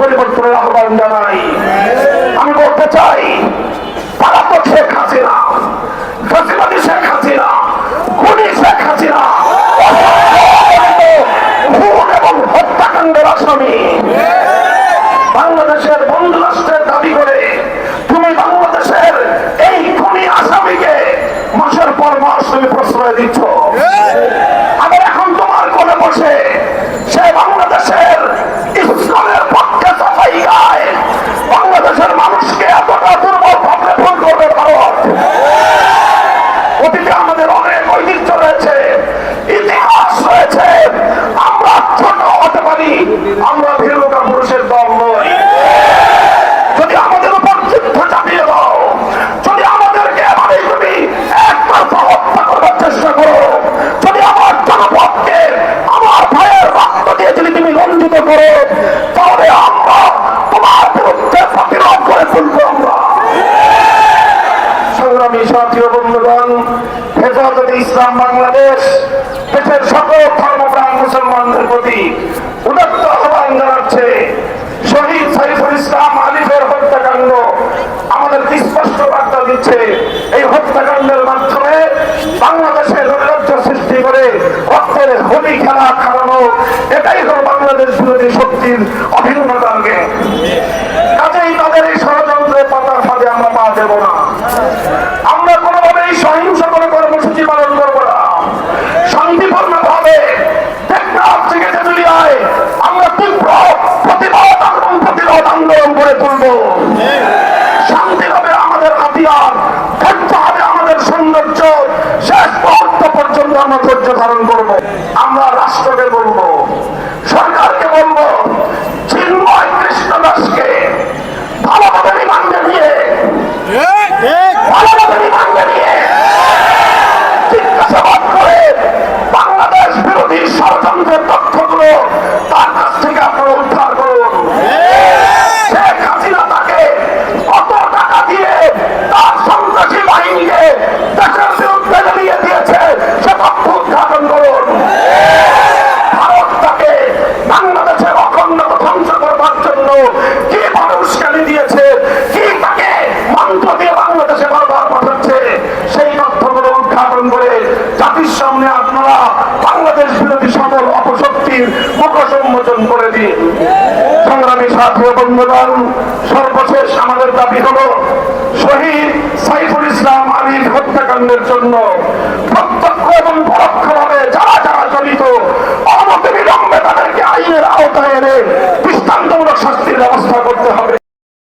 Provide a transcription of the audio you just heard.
পরিবর্তনের আহ্বান জানাই। আমি বলতে চাই, তারা তো শেখ হাসিনা, ফেসিবাদী শেখ হাসিনা, খুনি শেখ হাসিনা বাংলাদেশের বন্ধু রাষ্ট্রের দাবি করে তুমি বাংলাদেশের এই খুনি আসামিকে মাসের পর মাস তুমি প্রশ্রয় দিচ্ছ। তাহলে আমরা তোমার বিরুদ্ধে প্রতিরোধ ইসলাম বাংলাদেশ, দেশের সকল ধর্মপ্রাণ মুসলমানদের প্রতি উদাত্ত আহ্বান জানাচ্ছে, শহীদ সাইফুল ইসলাম আলিফের হত্যাকাণ্ড আমাদের স্পষ্ট বার্তা দিচ্ছে। এই হত্যাকাণ্ডের মাধ্যমে বাংলাদেশে নৈরাজ্য সৃষ্টি করে রক্তের হোলি খেলা খাওয়ানো, এটাই হল বাংলাদেশ বিরোধী শক্তির অভিন্ন কাজেই তাদের এই ষড়যন্ত্রের পাতার ফাঁদে আমরা পা দেব না। আমরা কোনোভাবেই সহিংস কোনো কর্মসূচি পালন করব না। শান্তিপূর্ণ ভাবে আমরা তীব্র প্রতিবাদ এবং প্রতিরোধ আন্দোলন করে তুলব। শান্তি হবে আমাদের হাতিয়ার হবে আমাদের সৌন্দর্য আমরা ধৈর্য ধারণ করব আমরা রাষ্ট্রকে বলব। জন্য কীভাবে উস্কানি দিয়েছে? কি তাকে মন্ত্র দিয়ে বাংলাদেশে বারবার পাঠাচ্ছে? সেই তথ্যগুলো উদ্ঘাটন করে জাতির সামনে আপনারা বাংলাদেশ বিরোধী সকল অপশক্তির মুখ সম্মোচন করে দিন। সংগ্রামী সাথী বন্ধুগণ, সর্বশেষ আমাদের দাবি হলো, শহীদ সাইফুল ইসলাম আলীর হত্যাকাণ্ডের জন্য দৃষ্টান্তমূলক শাস্তির ব্যবস্থা করতে হবে।